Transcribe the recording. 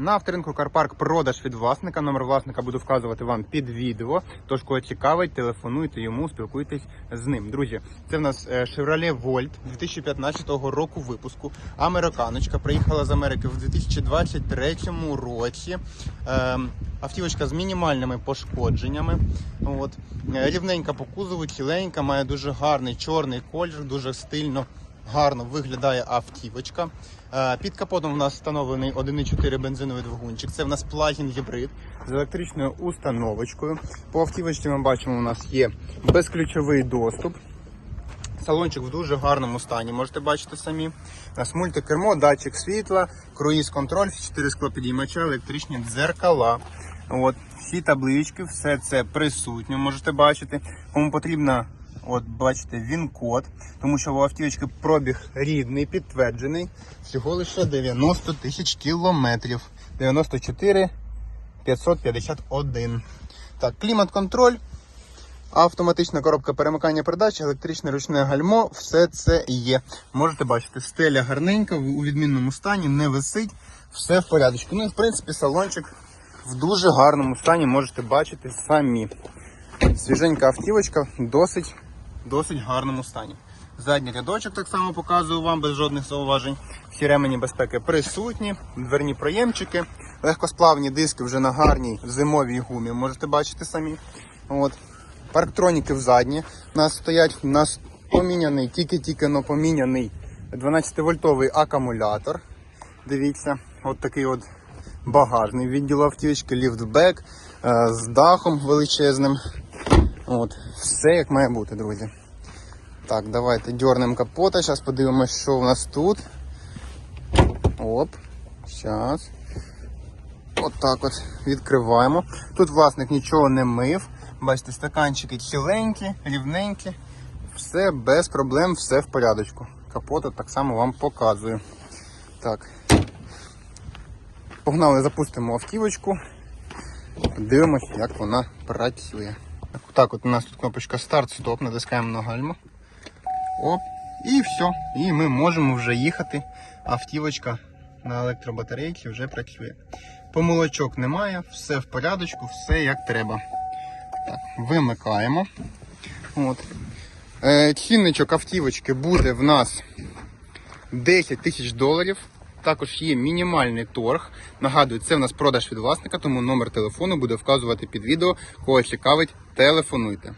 На авторинку Карпарк продаж від власника. Номер власника буду вказувати вам під відео. Тож, кого цікавить, телефонуйте йому, спілкуйтесь з ним. Друзі, це в нас е, Chevrolet Volt 2015 року випуску. Американочка приїхала з Америки в 2023 році. Ем, Автівочка з мінімальними пошкодженнями. От. Е, Рівненька по кузову, ціленька, має дуже гарний чорний колір, дуже стильно, гарно виглядає автівочка. Е, Під капотом у нас встановлений 1,4 бензиновий двигунчик. Це в нас плагін гібрид з електричною установочкою. По автівочці ми бачимо, у нас є безключовий доступ. Салончик в дуже гарному стані, можете бачити самі. У нас мультикермо, датчик світла, круїз-контроль, 4 склопідіймача, електричні дзеркала. От, всі таблички, все це присутнє, можете бачити. Кому потрібно, от бачите, він-код, тому що у автівочки пробіг рідний, підтверджений. Всього лише 90 тисяч кілометрів. 94 551. Так, клімат-контроль. Автоматична коробка перемикання передач, електричне ручне гальмо, все це є. Можете бачити, стеля гарненька, у відмінному стані, не висить, все в порядку. Ну і в принципі салончик в дуже гарному стані, можете бачити самі. Свіженька автівочка досить, досить гарному стані. Задній рядочок так само показую вам без жодних зауважень. Всі ремені безпеки присутні, дверні проємчики, легкосплавні диски вже на гарній зимовій гумі, можете бачити самі. От. Парктроніки в задні у нас стоять. У нас поміняний, тільки-тільки но поміняний 12-вольтовий акумулятор. Дивіться, от такий от багажний відділ автівочки, ліфтбек е, з дахом величезним. От, все як має бути, друзі. Так, давайте дернемо капота. Зараз подивимось, що у нас тут. Оп. Зараз. От так от відкриваємо. Тут власник нічого не мив. Бачите, стаканчики ціленькі, рівненькі. Все без проблем, все в порядочку. Капота так само вам показую. Так. Погнали, запустимо автівочку. Подивимось, як вона працює. Так, от у нас тут кнопочка старт-стоп, натискаємо на гальму. Оп, і все. І ми можемо вже їхати. Автівочка на електробатарейці вже працює. Помилочок немає, все в порядочку, все як треба. Так, вимикаємо. От. Е, цінничок автівочки буде в нас 10 тисяч доларів. Також є мінімальний торг. Нагадую, це в нас продаж від власника, тому номер телефону буде вказувати під відео. Кого цікавить, телефонуйте.